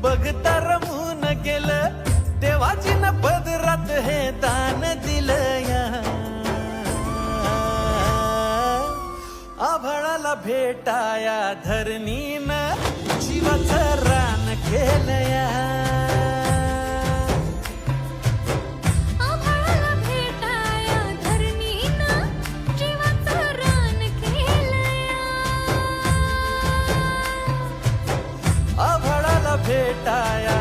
बघता रमून गेलं. देवाची न पदरात हे दान दिलं या. आभाळाला भेटाया धरणीनं. भेटाया